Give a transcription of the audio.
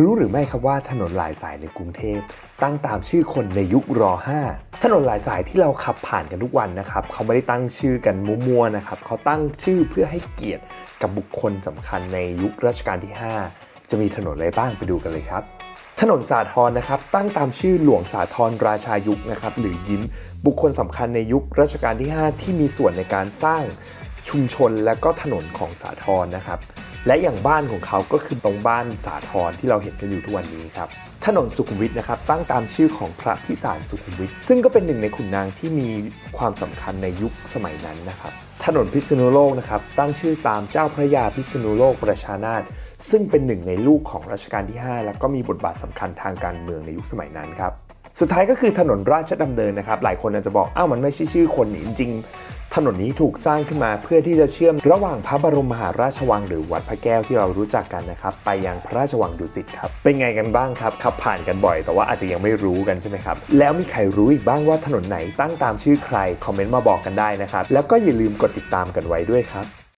รู้หรือไม่ครับว่าถนนหลายสายในกรุงเทพ ตั้งตามชื่อคนในยุครอ 5 ถนนหลายสายที่เราขับผ่านกันทุกวันนะครับ เขาไม่ได้ตั้งชื่อกันมั่วๆนะครับ เขาตั้งชื่อเพื่อให้เกียรติกับบุคคลสำคัญในยุครัชกาลที่ 5 จะมีถนนอะไรบ้างไปดูกันเลยครับ ถนนสาทรนะครับ ตั้งตามชื่อหลวงสาทรราชายุคนะครับหรือยิ้มบุคคลสำคัญในยุครัชกาลที่ 5 ที่มีส่วนในการสร้างชุมชนและก็ถนนของสาทรนะครับ และอย่างบ้านของเขาก็คือตรงบ้านสาทรที่เราเห็นกันอยู่ทุกวันนี้ครับถนนสุขุมวิทนะครับตั้งตามชื่อของพระพิสารสุขุมวิทซึ่งก็เป็นหนึ่งในขุนนางที่มีความสำคัญในยุคสมัยนั้นนะครับถนนพิษณุโลกนะครับตั้งชื่อตามเจ้าพระยาพิษณุโลกประชานาถซึ่งเป็นหนึ่งในลูกของรัชกาลที่ 5 แล้วก็มีบทบาทสำคัญทางการเมืองในยุคสมัยนั้นครับสุดท้ายก็คือถนนราชดำเนินนะครับ หลายคนอาจจะบอกอ้าวมันไม่ใช่ชื่อคนจริง ถนนนี้ถูกสร้างขึ้นมาเพื่อที่จะเชื่อมระหว่างพระบรมมหาราชวังหรือวัดพระแก้วที่เรารู้จักกันนะครับไปยังพระราชวังดุสิตครับ เป็นไงกันบ้างครับขับผ่านกันบ่อย แต่ว่าอาจจะยังไม่รู้กันใช่ไหมครับ แล้วมีใครรู้อีกบ้างว่าถนนไหนตั้งตามชื่อใครคอมเมนต์มาบอกกันได้นะครับแล้วก็อย่าลืมกดติดตามกันไว้ด้วยครับ